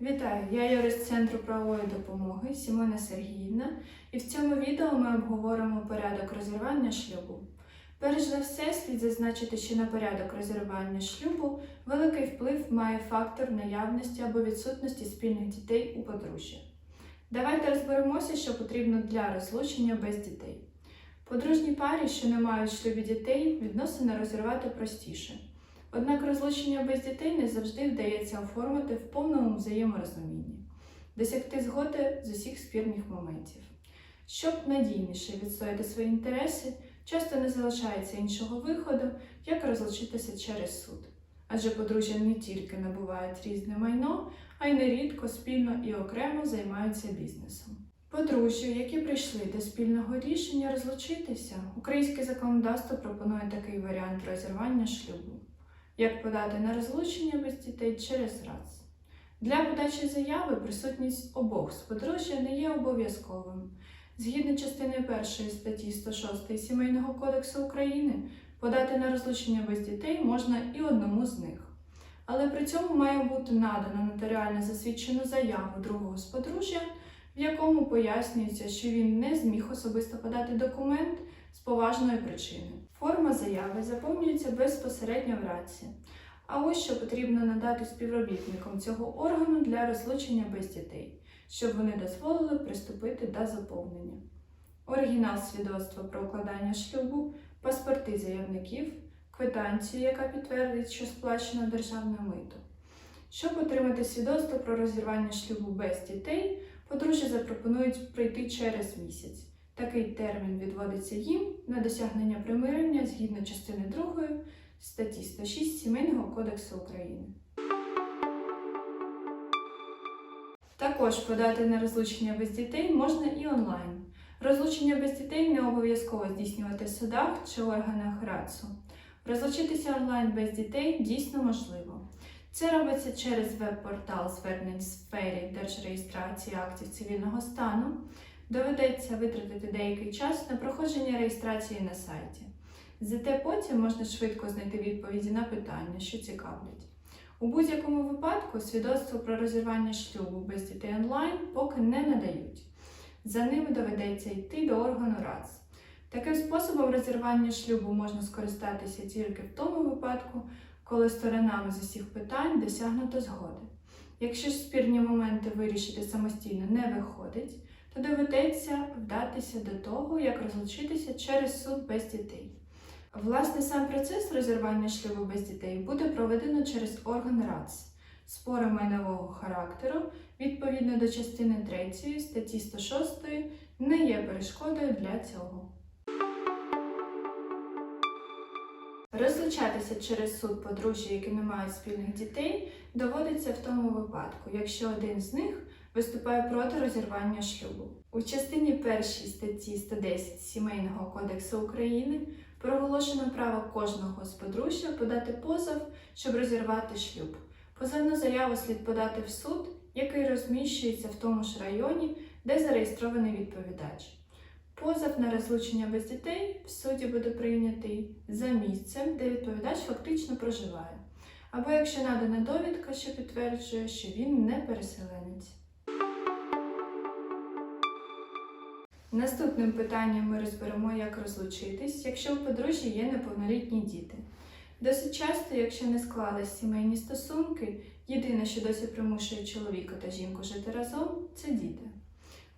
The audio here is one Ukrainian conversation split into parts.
Вітаю! Я юрист Центру правової допомоги Сімона Сергіївна, і в цьому відео ми обговоримо порядок розірвання шлюбу. Перш за все, слід зазначити, що на порядок розірвання шлюбу великий вплив має фактор наявності або відсутності спільних дітей у подружжя. Давайте розберемося, що потрібно для розлучення без дітей. Подружній парі, що не мають шлюбі дітей, відносини розірвати простіше. Однак розлучення без дітей не завжди вдається оформити в повному взаєморозумінні, досягти згоди з усіх спірних моментів. Щоб надійніше відстояти свої інтереси, часто не залишається іншого виходу, як розлучитися через суд. Адже подружжя не тільки набувають різне майно, а й нерідко спільно і окремо займаються бізнесом. Подружжя, які прийшли до спільного рішення розлучитися, українське законодавство пропонує такий варіант розірвання шлюбу як подати на розлучення без дітей через раз. Для подачі заяви присутність обох з подружжя не є обов'язковим. Згідно частини 1 статті 106 Сімейного кодексу України, подати на розлучення без дітей можна і одному з них. Але при цьому має бути надано нотаріально засвідчену заяву другого з подружжя, в якому пояснюється, що він не зміг особисто подати документ з поважної причини. Форма заяви заповнюється безпосередньо в раці. А ось що потрібно надати співробітникам цього органу для розлучення без дітей, щоб вони дозволили приступити до заповнення. Оригінал свідоцтва про укладання шлюбу, паспорти заявників, квитанцію, яка підтвердить, що сплачено державне мито. Щоб отримати свідоцтво про розірвання шлюбу без дітей, подружжя запропонують пройти через місяць. Такий термін відводиться їм на досягнення примирення згідно частини 2 статті 106 Сімейного кодексу України. Також подати на розлучення без дітей можна і онлайн. Розлучення без дітей не обов'язково здійснювати в судах чи органах РАЦУ. Розлучитися онлайн без дітей дійсно можливо. Це робиться через веб-портал звернень в сфері держреєстрації актів цивільного стану. Доведеться витратити деякий час на проходження реєстрації на сайті. Зате потім можна швидко знайти відповіді на питання, що цікавлять. У будь-якому випадку свідоцтво про розірвання шлюбу без дітей онлайн поки не надають. За ними доведеться йти до органу РАЦ. Таким способом розірвання шлюбу можна скористатися тільки в тому випадку, коли сторонами з усіх питань досягнуто згоди. Якщо ж спірні моменти вирішити самостійно не виходить, то доведеться вдатися до того, як розлучитися через суд без дітей. Власне, сам процес розірвання шлюбу без дітей буде проведено через орган РАЦ. Спори майнового характеру відповідно до частини 3 статті 106 не є перешкодою для цього. Розлучатися через суд подружжя, які не мають спільних дітей, доводиться в тому випадку, якщо один з них виступає проти розірвання шлюбу. У частині 1 статті 110 Сімейного кодексу України проголошено право кожного з подружжя подати позов, щоб розірвати шлюб. Позовну заяву слід подати в суд, який розміщується в тому ж районі, де зареєстрований відповідач. Позов на розлучення без дітей в суді буде прийнятий за місцем, де відповідач фактично проживає, або якщо надана довідка, що підтверджує, що він не переселенець. Наступним питанням ми розберемо, як розлучитись, якщо у подружжя є неповнолітні діти. Досить часто, якщо не склались сімейні стосунки, єдине, що досі примушує чоловіка та жінку жити разом, це діти.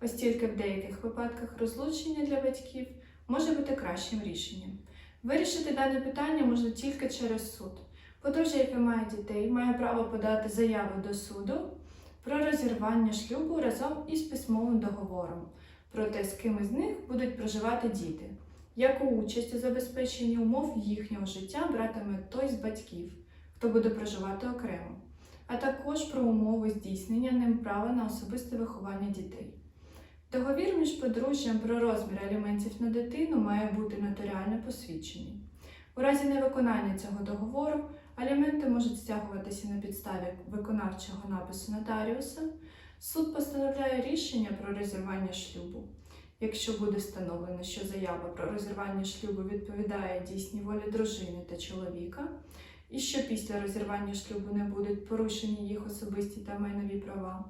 Ось тільки в деяких випадках розлучення для батьків може бути кращим рішенням. Вирішити дане питання можна тільки через суд. Подружжя, яке має дітей, має право подати заяву до суду про розірвання шлюбу разом із письмовим договором про те, з ким із них будуть проживати діти, яку участь у забезпеченні умов їхнього життя братиме той з батьків, хто буде проживати окремо, а також про умови здійснення ним права на особисте виховання дітей. Договір між подружжям про розмір аліментів на дитину має бути нотаріально посвідчений. У разі невиконання цього договору аліменти можуть стягуватися на підставі виконавчого напису нотаріуса. Суд постановляє рішення про розірвання шлюбу. Якщо буде встановлено, що заява про розірвання шлюбу відповідає дійсній волі дружини та чоловіка, і що після розірвання шлюбу не будуть порушені їх особисті та майнові права,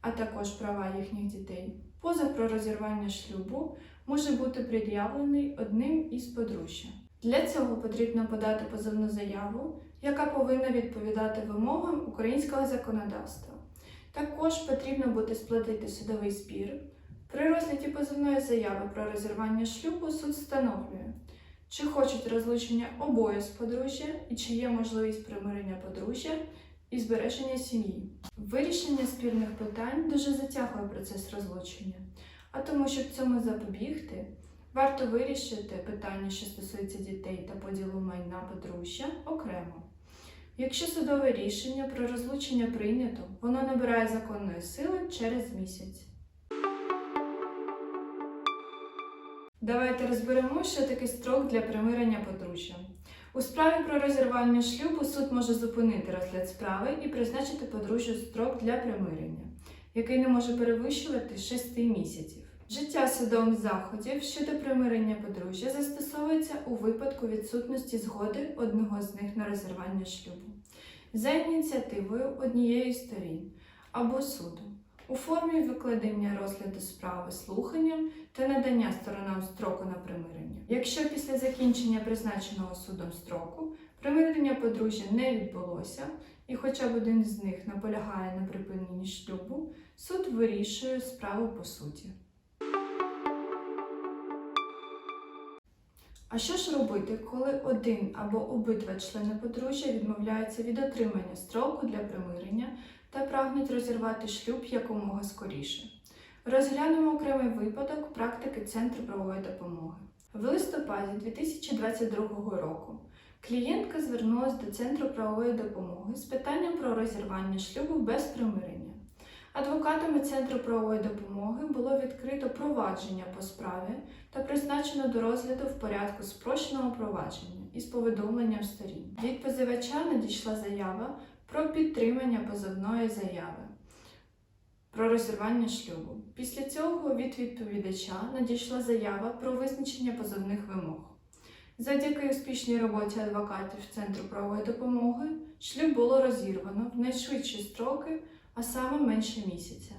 а також права їхніх дітей. Позов про розірвання шлюбу може бути пред'явлений одним із подружжя. Для цього потрібно подати позовну заяву, яка повинна відповідати вимогам українського законодавства. Також потрібно буде сплатити судовий спір. При розгляді позовної заяви про розірвання шлюбу суд встановлює, чи хочуть розлучення обоє з подружжя і чи є можливість примирення подружжя і збереження сім'ї. Вирішення спірних питань дуже затягує процес розлучення, а тому, щоб цьому запобігти, варто вирішити питання, що стосується дітей та поділу майна подружжя окремо. Якщо судове рішення про розлучення прийнято, воно набирає законної сили через місяць. Давайте розберемо, що таке строк для примирення подружжя. У справі про розірвання шлюбу суд може зупинити розгляд справи і призначити подружжю строк для примирення, який не може перевищувати 6 місяців. Життя судом заходів щодо примирення подружжя застосовується у випадку відсутності згоди одного з них на розірвання шлюбу за ініціативою однієї з сторін або суду у формі викладення розгляду справи слуханням та надання сторонам строку на примирення. Якщо після закінчення призначеного судом строку примирення подружжя не відбулося, і хоча б один з них наполягає на припиненні шлюбу, суд вирішує справу по суті. А що ж робити, коли один або обидва члени подружжя відмовляються від отримання строку для примирення та прагнуть розірвати шлюб якомога скоріше? Розглянемо окремий випадок практики Центру правової допомоги. В листопаді 2022 року клієнтка звернулася до Центру правової допомоги з питанням про розірвання шлюбу без примирення. Адвокатами Центру правової допомоги було відкрито провадження по справі та призначено до розгляду в порядку спрощеного провадження із повідомленням сторін. Від позивача надійшла заява про підтримання позовної заяви про розірвання шлюбу. Після цього від відповідача надійшла заява про визначення позовних вимог. Завдяки успішній роботі адвокатів Центру правової допомоги шлюб було розірвано в найшвидші строки, а саме менше місяця.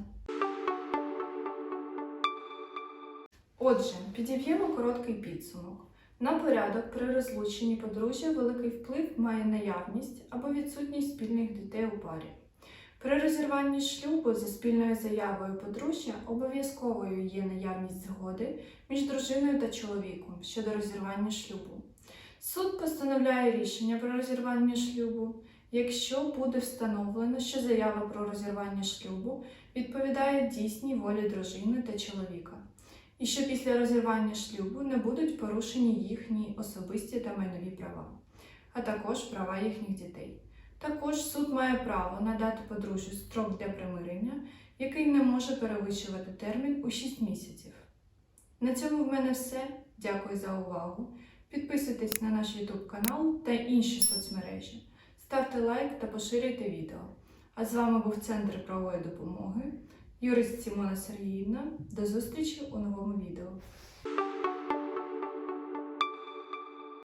Отже, підіб'ємо короткий підсумок. На порядок при розлученні подружжя великий вплив має наявність або відсутність спільних дітей у парі. При розірванні шлюбу за спільною заявою подружжя обов'язковою є наявність згоди між дружиною та чоловіком щодо розірвання шлюбу. Суд постановляє рішення про розірвання шлюбу, якщо буде встановлено, що заява про розірвання шлюбу відповідає дійсній волі дружини та чоловіка, і що після розірвання шлюбу не будуть порушені їхні особисті та майнові права, а також права їхніх дітей. Також суд має право надати подружжю строк для примирення, який не може перевищувати термін у 6 місяців. На цьому в мене все. Дякую за увагу. Підписуйтесь на наш YouTube канал та інші соцмережі. Ставте лайк та поширюйте відео. А з вами був Центр правової допомоги. Юрист Сімона Сергіївна. До зустрічі у новому відео.